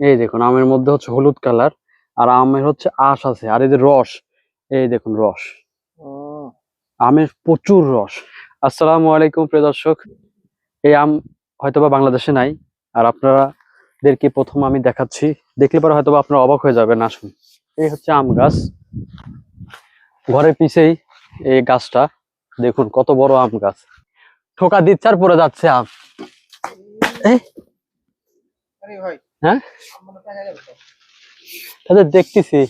এই দেখুন আমের মধ্যে হচ্ছে হলুদ কালার আর আমের হচ্ছে আশ আছে আর এই যে রস এই দেখুন রস। আমের প্রচুর রস। আসসালামু আলাইকুম প্রিয় দর্শক। এই আম হয়তোবা বাংলাদেশে নাই আর আপনারাদেরকে প্রথম আমি দেখাচ্ছি। দেখলে পরে হয়তোবা আপনারা অবাক হয়ে যাবেন আসুন। এই হচ্ছে আম গাছ। ঘরের পিছেই এই গাছটা। দেখুন কত বড় আম গাছ। ঠোকা দিচ্ছে আর পড়ে যাচ্ছে আম। এই। ভাই। হ্যাঁ? দেখতেছি।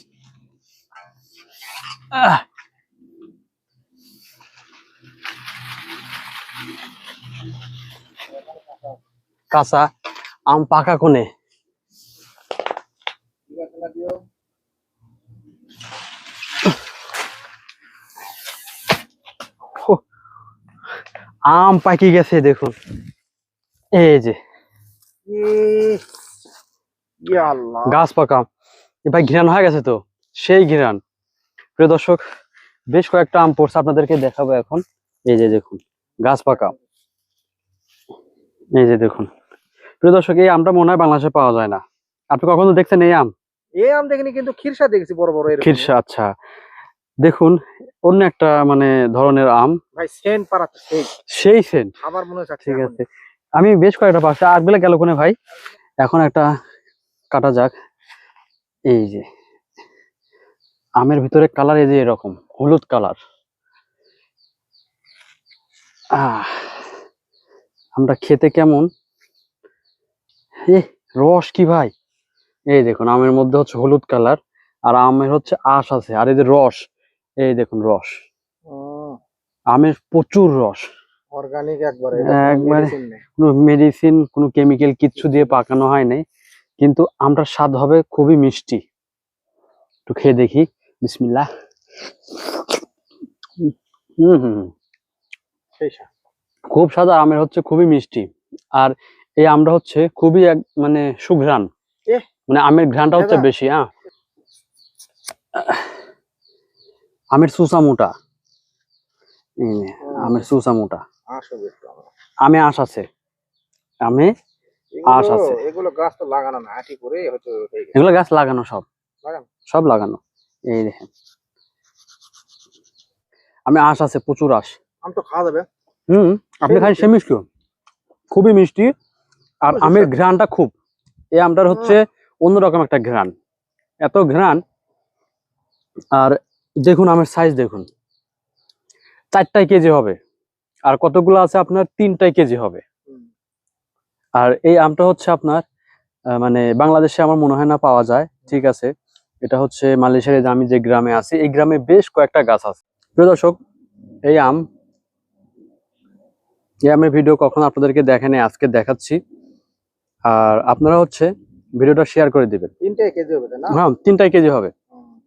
কাঁচা আম পাকা কোনে? আম পাকি গেছে দেখুন। এই যে। গাছ পাকা। ভাই ঘিরান হয়ে গেছে তো? সেই ঘিরান প্রিয় দর্শক বেশ কয়েকটা আম পড়ছে আপনাদেরকে দেখাবো এখন। এই যে দেখুন গাছ পাকা। এই যে দেখুন। প্রিয় দর্শক এই আমটা মনে হয় বাংলাদেশে পাওয়া যায় না। আপনি কখনো দেখছেন এই আম? এই আম দেখিনি কিন্তু খিরসা দেখছি বড় বড় খিরসা আচ্ছা। দেখুন অন্য একটা মানে ধরনের আম। ভাই সেন পারাতে সেই। সেই সেন্ট। আমার মনে হচ্ছে ঠিক আছে। আমি বেশ কয়েকটা পাশে আগ বেলা গেল কোনে ভাই? এখন একটা কাটা যাক। এই যে আমের ভিতরে কালার এই যে এরকম হলুদ কালার আহ আমরা খেতে কেমন? এ রস কি ভাই? এই দেখুন আমের মধ্যে হচ্ছে হলুদ কালার আর আমের হচ্ছে আঁশ আছে আর এই যে রস এই দেখুন রস। আমের প্রচুর রস। অর্গানিক একবারে একবারে। কোনো মেডিসিন কোনো কেমিক্যাল কিচ্ছু দিয়ে পাকানো হয় নাই। কিন্তু আমটার স্বাদ হবে খুবই মিষ্টি। একটু খেয়ে দেখি। হুম হুম। স্বাদ। খুব সাদা আমের হচ্ছে খুবই মিষ্টি। আর এই আমটা হচ্ছে খুবই এক মানে সুঘ্রাণ। মানে আমের ঘ্রাণটা হচ্ছে বেশি হ্যাঁ আমের সুসা মোটা। আমের সুসা মোটা। আমে আঁশ আছে। আমে আশ আছে। এগুলো গাছ তো লাগানো না আটি করে হয়তো এগুলো গাছ লাগানো সব। লাগানো? সব লাগানো। এই দেখেন। আমি আঁশ আছে প্রচুর আঁশ। আম তো খাওয়া যাবে। হুম আপনি খান সে মিষ্টি খুবই মিষ্টি। আর আমের। ঘ্রাণটা খুব। এই আমটার হচ্ছে অন্যরকম একটা ঘ্রাণ। এত ঘ্রাণ। আর দেখুন আমের সাইজ দেখুন। চারটায় কেজি হবে। আর কতগুলো আছে আপনার? তিনটায় কেজি হবে। আর এই আমটা হচ্ছে আপনার মানে বাংলাদেশে আমার মনে হয় না পাওয়া যায় ঠিক আছে। এটা হচ্ছে মালয়েশিয়ার আমি যে গ্রামে আছি এই গ্রামে বেশ কয়েকটা গাছ আছে। প্রিয় দর্শক এই আম এই আমের ভিডিও কখন আপনাদেরকে দেখেনি আজকে দেখাচ্ছি। আর আপনারা হচ্ছে ভিডিওটা শেয়ার করে দিবেন। তিনটে কেজি হবে না? হ্যাঁ তিনটাই কেজি হবে।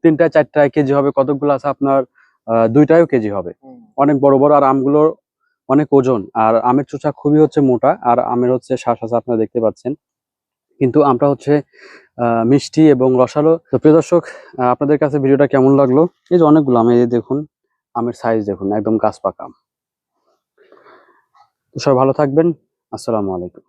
তিনটায় চারটায় কেজি হবে কতগুলো আছে আপনার দুইটায়ও কেজি হবে। অনেক বড় বড় আর আমগুলোর অনেক ওজন, আর আমের চোচা খুবই হচ্ছে মোটা, আর আমের হচ্ছে শ্বাস আছে আপনারা দেখতে পাচ্ছেন। কিন্তু আমটা হচ্ছে মিষ্টি এবং রসালো। তো প্রিয় দর্শক আপনাদের কাছে ভিডিওটা কেমন লাগল? এই যে অনেকগুলো আম, এই দেখুন, আমের সাইজ দেখুন, একদম গাছ পাকা সবাই ভালো থাকবেন, আসসালামু আলাইকুম।